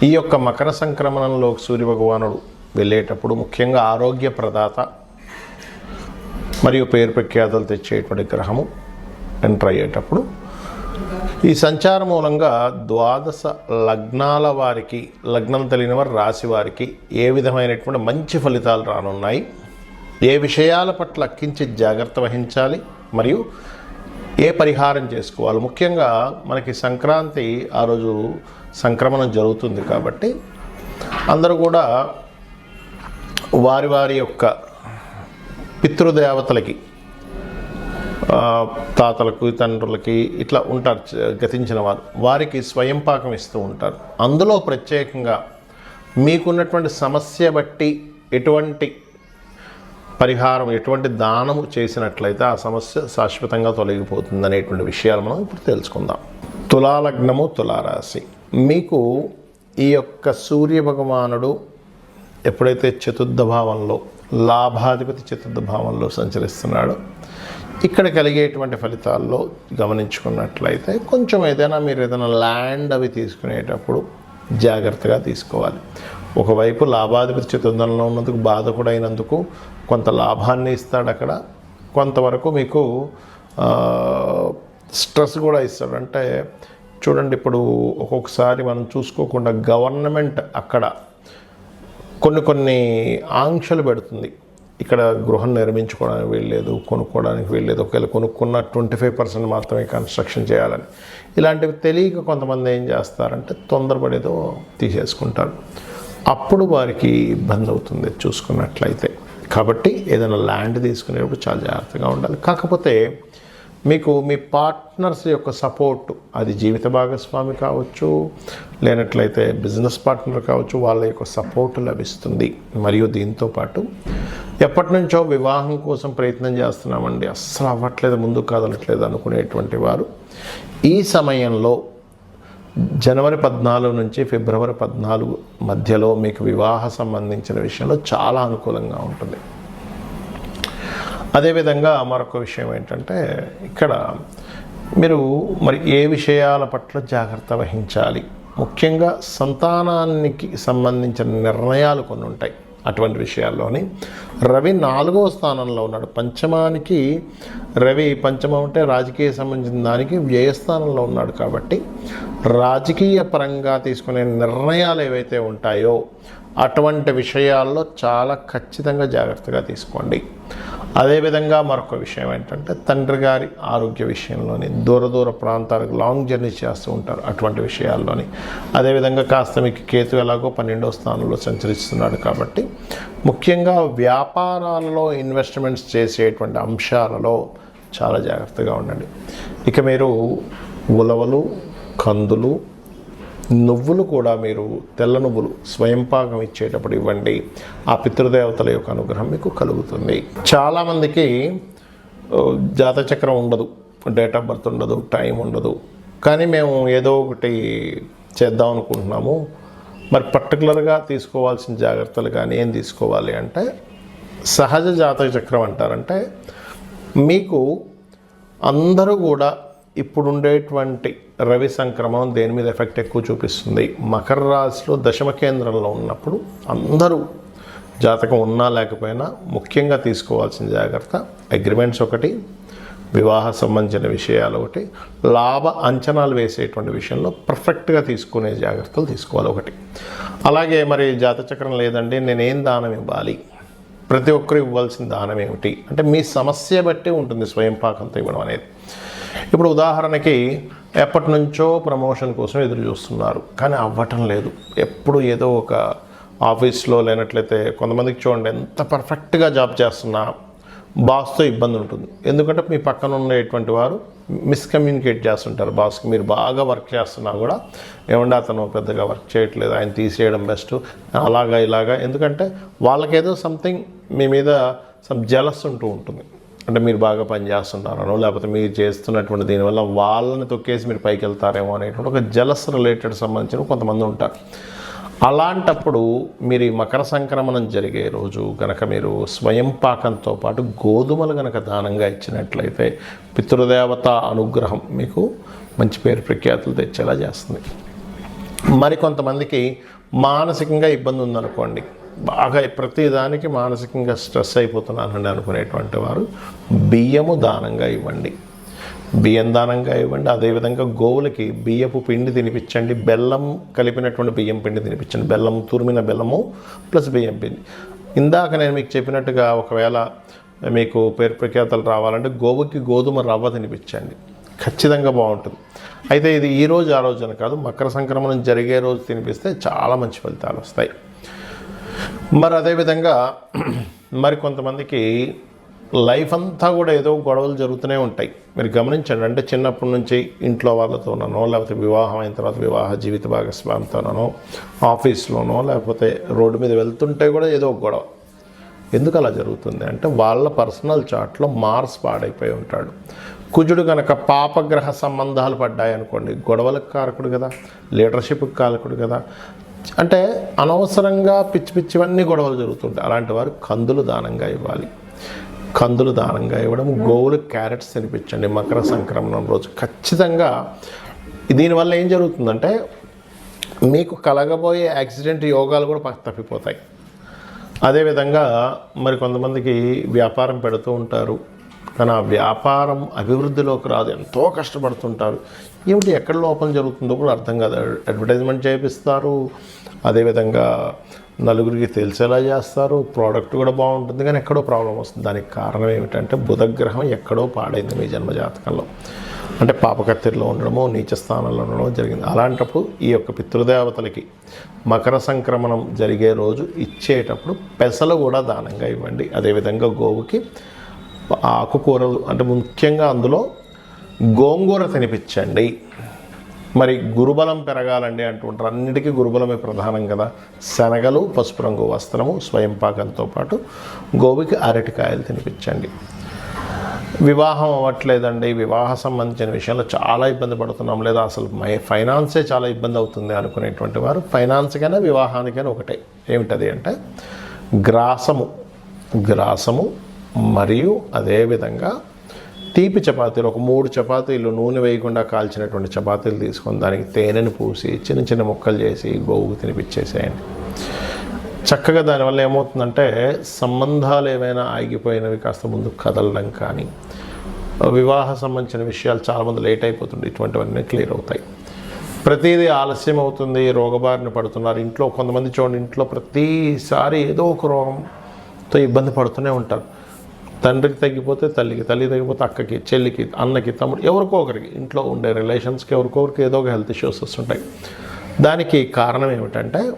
ఈ యొక్క మకర సంక్రమణంలో సూర్యభగవానుడు వెళ్ళేటప్పుడు ముఖ్యంగా ఆరోగ్య ప్రదాత మరియు పేరు ప్రఖ్యాతలు తెచ్చేటువంటి గ్రహము ఎంటర్ అయ్యేటప్పుడు ఈ సంచార మూలంగా ద్వాదశ లగ్నాల వారికి లగ్నం తెలియని వారు రాశి వారికి ఏ విధమైనటువంటి మంచి ఫలితాలు రానున్నాయి? ఏ విషయాల పట్ల కించిత్ జాగ్రత్త వహించాలి? మరియు ఏ పరిహారం చేసుకోవాలి? ముఖ్యంగా మనకి సంక్రాంతి ఆ రోజు సంక్రమణం జరుగుతుంది కాబట్టి అందరూ కూడా వారి వారి యొక్క పితృదేవతలకి తాతలకు తండ్రులకి ఇట్లా ఉంటారు గతించిన వారు. వారికి స్వయం పాకం ఇస్తూ ఉంటారు. అందులో ప్రత్యేకంగా మీకున్నటువంటి సమస్య బట్టి ఎటువంటి పరిహారం ఎటువంటి దానము చేసినట్లయితే ఆ సమస్య శాశ్వతంగా తొలగిపోతుంది అనేటువంటి విషయాలు మనం ఇప్పుడు తెలుసుకుందాం. తులాలగ్నము తులారాశి. మీకు ఈ యొక్క సూర్య భగవానుడు ఎప్పుడైతే చతుర్థ భావంలో లాభాధిపతి చతుర్థ భావంలో సంచరిస్తున్నాడో ఇక్కడ కలిగేటువంటి ఫలితాల్లో గమనించుకున్నట్లయితే కొంచెం ఏదైనా మీరు ఏదైనా ల్యాండ్ అవి తీసుకునేటప్పుడు జాగ్రత్తగా తీసుకోవాలి. ఒకవైపు లాభాధిపతి చతుర్థంలో ఉన్నందుకు బాధ కూడా అయినందుకు కొంత లాభాన్ని ఇస్తాడు అక్కడ. కొంతవరకు మీకు స్ట్రెస్ కూడా ఇస్తాడు. అంటే చూడండి ఇప్పుడు ఒక్కొక్కసారి మనం చూసుకోకుండా గవర్నమెంట్ అక్కడ కొన్ని కొన్ని ఆంక్షలు పెడుతుంది. ఇక్కడ గృహం నిర్మించుకోవడానికి వీల్లేదు కొనుక్కోవడానికి వీల్లేదు. ఒకవేళ కొనుక్కున్న ట్వంటీ ఫైవ్ పర్సెంట్ మాత్రమే కన్స్ట్రక్షన్ చేయాలని. ఇలాంటివి తెలియక కొంతమంది ఏం చేస్తారంటే తొందరపడేదో తీసేసుకుంటారు. అప్పుడు వారికి ఇబ్బంది అవుతుంది చూసుకున్నట్లయితే. కాబట్టి ఏదైనా ల్యాండ్ తీసుకునేటప్పుడు చాలా జాగ్రత్తగా ఉండాలి. కాకపోతే మీకు మీ పార్ట్నర్స్ యొక్క సపోర్ట్ అది జీవిత భాగస్వామి కావచ్చు లేనట్లయితే బిజినెస్ పార్ట్నర్ కావచ్చు వాళ్ళ యొక్క సపోర్ట్ లభిస్తుంది. మరియు దీంతో పాటు ఎప్పటి నుంచో వివాహం కోసం ప్రయత్నం చేస్తున్నామండి. అస్సలు అవ్వట్లేదు ముందుకు కదలట్లేదు అనుకునేటువంటి వారు ఈ సమయంలో జనవరి పద్నాలుగు నుంచి ఫిబ్రవరి పద్నాలుగు మధ్యలో మీకు వివాహ సంబంధించిన విషయంలో చాలా అనుకూలంగా ఉంటుంది. అదేవిధంగా మరొక విషయం ఏంటంటే ఇక్కడ మీరు మరి ఏ విషయాల పట్ల జాగ్రత్త వహించాలి? ముఖ్యంగా సంతానానికి సంబంధించిన నిర్ణయాలు కొన్ని ఉంటాయి. అటువంటి విషయాల్లోని. రవి నాలుగవ స్థానంలో ఉన్నాడు. పంచమానికి రవి పంచమం అంటే రాజకీయ సంబంధించిన దానికి వ్యయస్థానంలో ఉన్నాడు కాబట్టి రాజకీయ పరంగా తీసుకునే నిర్ణయాలు ఏవైతే ఉంటాయో అటువంటి విషయాల్లో చాలా ఖచ్చితంగా జాగ్రత్తగా తీసుకోండి. అదేవిధంగా మరొక విషయం ఏంటంటే తండ్రి గారి ఆరోగ్య విషయంలోని దూర దూర ప్రాంతాలకు లాంగ్ జర్నీ చేస్తూ ఉంటారు అటువంటి విషయాల్లోని. అదేవిధంగా కాస్త మీకు కేతు ఎలాగో పన్నెండో స్థానంలో సంచరిస్తున్నాడు కాబట్టి ముఖ్యంగా వ్యాపారాలలో ఇన్వెస్ట్మెంట్స్ చేసేటువంటి అంశాలలో చాలా జాగ్రత్తగా ఉండండి. ఇక మీరు ఉలవలు కందులు నువ్వులు కూడా మీరు తెల్ల నువ్వులు స్వయంపాకం ఇచ్చేటప్పుడు ఇవ్వండి. ఆ పితృదేవతల యొక్క అనుగ్రహం మీకు కలుగుతుంది. చాలామందికి జాతచక్రం ఉండదు. డేట్ ఆఫ్ బర్త్ ఉండదు టైం ఉండదు. కానీ మేము ఏదో ఒకటి చేద్దాం అనుకుంటున్నాము. మరి పర్టికులర్గా తీసుకోవాల్సిన జాగ్రత్తలు కానీ ఏం తీసుకోవాలి అంటే సహజ జాతక చక్రం అంటారంటే మీకు అందరూ కూడా ఇప్పుడు ఉండేటువంటి రవి సంక్రమణం దేని మీద ఎఫెక్ట్ ఎక్కువ చూపిస్తుంది? మకర రాశిలో దశమ కేంద్రంలో ఉన్నప్పుడు అందరూ జాతకం ఉన్నా లేకపోయినా ముఖ్యంగా తీసుకోవాల్సిన జాగ్రత్త అగ్రిమెంట్స్ ఒకటి వివాహ సంబంధించిన విషయాలు ఒకటి లాభ అంచనాలు వేసేటువంటి విషయంలో పర్ఫెక్ట్గా తీసుకునే జాగ్రత్తలు తీసుకోవాలి ఒకటి. అలాగే మరి జాతచక్రం లేదండి నేనేం దానం ఇవ్వాలి? ప్రతి ఒక్కరు ఇవ్వాల్సిన దానం ఏమిటి? అంటే మీ సమస్య బట్టి ఉంటుంది స్వయం పాకంతో ఇవ్వడం అనేది. ఇప్పుడు ఉదాహరణకి ఎప్పటి నుంచో ప్రమోషన్ కోసం ఎదురు చూస్తున్నారు కానీ అవ్వటం లేదు. ఎప్పుడు ఏదో ఒక ఆఫీస్లో లేనట్లయితే కొంతమందికి చూడండి ఎంత పర్ఫెక్ట్గా జాబ్ చేస్తున్నా బాస్తో ఇబ్బంది ఉంటుంది. ఎందుకంటే మీ పక్కన ఉండేటువంటి వారు మిస్కమ్యూనికేట్ చేస్తుంటారు బాస్కి. మీరు బాగా వర్క్ చేస్తున్నా కూడా ఏమంటే అతను పెద్దగా వర్క్ చేయట్లేదు ఆయన తీసేయడం బెస్ట్ అలాగా ఇలాగా. ఎందుకంటే వాళ్ళకేదో సంథింగ్ మీ మీద సమ్ జలస్ ఉంటూ ఉంటుంది. అంటే మీరు బాగా పని చేస్తున్నారనో లేకపోతే మీరు చేస్తున్నటువంటి దీనివల్ల వాళ్ళని తొక్కేసి మీరు పైకి వెళ్తారేమో అనేటువంటి ఒక జలస్ రిలేటెడ్ సంబంధించిన కొంతమంది ఉంటారు. అలాంటప్పుడు మీరు ఈ మకర సంక్రమణం జరిగే రోజు కనుక మీరు స్వయం పాకంతో పాటు గోధుమలు కనుక దానంగా ఇచ్చినట్లయితే పితృదేవత అనుగ్రహం మీకు మంచి పేరు ప్రఖ్యాతులు తెచ్చేలా చేస్తుంది. మరి కొంతమందికి మానసికంగా ఇబ్బంది ఉందనుకోండి. బాగా ప్రతిదానికి మానసికంగా స్ట్రెస్ అయిపోతున్నానండి అనుకునేటువంటి వారు బియ్యము దానంగా ఇవ్వండి. బియ్యం దానంగా ఇవ్వండి. అదేవిధంగా గోవులకి బియ్యపు పిండి తినిపించండి. బెల్లం కలిపినటువంటి బియ్యం పిండి తినిపించండి. బెల్లం తురిమిన బెల్లము ప్లస్ బియ్యం పిండి. ఇందాక నేను మీకు చెప్పినట్టుగా ఒకవేళ మీకు పేరు ప్రఖ్యాతలు రావాలంటే గోవుకి గోధుమ రవ్వ తినిపించండి. ఖచ్చితంగా బాగుంటుంది. అయితే ఇది ఈ రోజు ఆ రోజు కాదు మకర సంక్రమణం జరిగే రోజు తినిపిస్తే చాలా మంచి ఫలితాలు వస్తాయి. మరి అదేవిధంగా మరి కొంతమందికి లైఫ్ అంతా కూడా ఏదో గొడవలు జరుగుతూనే ఉంటాయి. మీరు గమనించండి అంటే చిన్నప్పటి నుంచి ఇంట్లో వాళ్ళతోనో లేకపోతే వివాహం అయిన తర్వాత వివాహ జీవిత భాగస్వామితోనో ఆఫీస్లోనో లేకపోతే రోడ్డు మీద వెళ్తుంటే కూడా ఏదో గొడవ. ఎందుకు అలా జరుగుతుంది? అంటే వాళ్ళ పర్సనల్ చాట్లో మార్స్ పాడైపోయి ఉంటాడు. కుజుడు కనుక పాపగ్రహ సంబంధాలు పడ్డాయనుకోండి గొడవలకు కారకుడు కదా లీడర్షిప్కి కారకుడు కదా అంటే అనవసరంగా పిచ్చి పిచ్చివన్నీ గొడవలు జరుగుతుంటాయి. అలాంటి వారు కందులు దానంగా ఇవ్వాలి. కందులు దానంగా ఇవ్వడం గోవులు క్యారెట్స్ తినిపించండి మకర సంక్రమణం రోజు. ఖచ్చితంగా దీనివల్ల ఏం జరుగుతుందంటే మీకు కలగబోయే యాక్సిడెంట్ యోగాలు కూడా తప్పిపోతాయి. అదేవిధంగా మరి కొంతమందికి వ్యాపారం పెడుతూ ఉంటారు. తన వ్యాపారం అభివృద్ధిలోకి రాదు ఎంతో కష్టపడుతుంటారు. ఏమిటి ఎక్కడ లోపం జరుగుతుందో కూడా అర్థం కాదు. అడ్వర్టైజ్మెంట్ చేపిస్తారు అదేవిధంగా నలుగురికి తెలిసేలా చేస్తారు ప్రోడక్ట్ కూడా బాగుంటుంది కానీ ఎక్కడో ప్రాబ్లం వస్తుంది. దానికి కారణం ఏమిటంటే బుధగ్రహం ఎక్కడో పాడైంది మీ జన్మ జాతకంలో అంటే పాపకత్తిరిలో ఉండడమో నీచ స్థానంలో ఉండడమో జరిగింది. అలాంటప్పుడు ఈ యొక్క పితృదేవతలకి మకర సంక్రమణం జరిగే రోజు ఇచ్చేటప్పుడు పెసలు కూడా దానంగా ఇవ్వండి. అదేవిధంగా గోవుకి ఆకుకూరలు అంటే ముఖ్యంగా అందులో గోంగూర తినిపించండి. మరి గురుబలం పెరగాలండి అంటుంటారు. అన్నిటికీ గురుబలమే ప్రధానం కదా. శనగలు పసుపు రంగు వస్త్రము స్వయం పాకంతో పాటు గోవికి అరటికాయలు తినిపించండి. వివాహం అవ్వట్లేదండి. వివాహ సంబంధించిన విషయంలో చాలా ఇబ్బంది పడుతున్నాం. లేదా అసలు మై ఫైనాన్సే చాలా ఇబ్బంది అవుతుంది అనుకునేటువంటి వారు ఫైనాన్స్కైనా వివాహానికైనా ఒకటే. ఏమిటది అంటే గ్రాసము. గ్రాసము మరియు అదేవిధంగా తీపి చపాతీలు ఒక మూడు చపాతీలు నూనె వేయకుండా కాల్చినటువంటి చపాతీలు తీసుకొని దానికి తేనెను పూసి చిన్న చిన్న ముక్కలు చేసి గోవుకు తినిపించేసేయండి. చక్కగా దానివల్ల ఏమవుతుందంటే సంబంధాలు ఏమైనా ఆగిపోయినవి కాస్త ముందు కదలడం కానీ వివాహ సంబంధించిన విషయాలు చాలామంది లేట్ అయిపోతుంది ఇటువంటివన్నీ క్లియర్ అవుతాయి. ప్రతిదీ ఆలస్యం అవుతుంది రోగబారిన పడుతున్నారు. ఇంట్లో కొంతమంది చూడండి ఇంట్లో ప్రతిసారి ఏదో ఒక రోగంతో ఇబ్బంది పడుతూనే ఉంటారు. తండ్రికి తగ్గిపోతే తల్లికి తల్లి తగ్గిపోతే అక్కకి చెల్లికి అన్నకి తమ్ముడు ఎవరికో ఒకరికి ఇంట్లో ఉండే రిలేషన్స్కి ఎవరికో ఒకరికి ఏదో ఒక హెల్త్ ఇష్యూస్ వస్తుంటాయి. దానికి కారణం ఏమిటంటే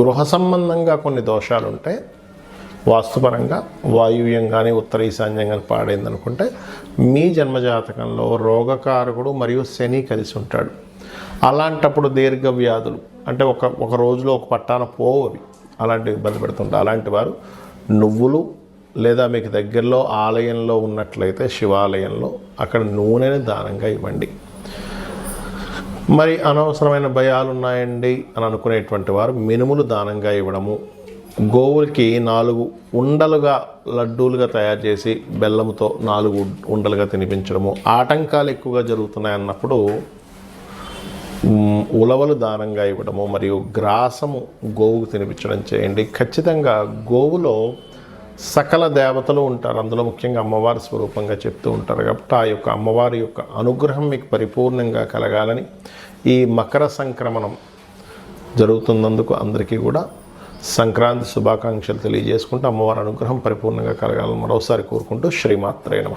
గృహ సంబంధంగా కొన్ని దోషాలు ఉంటాయి వాస్తుపరంగా వాయువ్యం కానీ ఉత్తర ఈశాన్యం కానీ పాడైంది అనుకుంటే మీ జన్మజాతకంలో రోగకారకుడు మరియు శని కలిసి ఉంటాడు. అలాంటప్పుడు దీర్ఘ వ్యాధులు అంటే ఒక ఒక రోజులో ఒక పట్టాన పోవు అవి. ఇబ్బంది పెడుతుంటారు. అలాంటి వారు నువ్వులు లేదా మీకు దగ్గరలో ఆలయంలో ఉన్నట్లయితే శివాలయంలో అక్కడ నూనెని దానంగా ఇవ్వండి. మరి అనవసరమైన భయాలు ఉన్నాయండి అని అనుకునేటువంటి వారు మినుములు దానంగా ఇవ్వడము గోవులకి నాలుగు ఉండలుగా లడ్డూలుగా తయారు చేసి బెల్లంతో నాలుగు ఉండలుగా తినిపించడము ఆటంకాలు ఎక్కువగా జరుగుతున్నాయి అన్నప్పుడు ఉలవలు దానంగా ఇవ్వడము మరియు గ్రాసము గోవుకు తినిపించడం చేయండి. ఖచ్చితంగా గోవులో సకల దేవతలు ఉంటారు. అందులో ముఖ్యంగా అమ్మవారి స్వరూపంగా చెప్తూ ఉంటారు కాబట్టి ఆ యొక్క అమ్మవారి యొక్క అనుగ్రహం మీకు పరిపూర్ణంగా కలగాలని ఈ మకర సంక్రమణం జరుగుతున్నందుకు అందరికీ కూడా సంక్రాంతి శుభాకాంక్షలు తెలియజేసుకుంటూ అమ్మవారి అనుగ్రహం పరిపూర్ణంగా కలగాలని మరోసారి కోరుకుంటూ శ్రీమాత్రే నమ.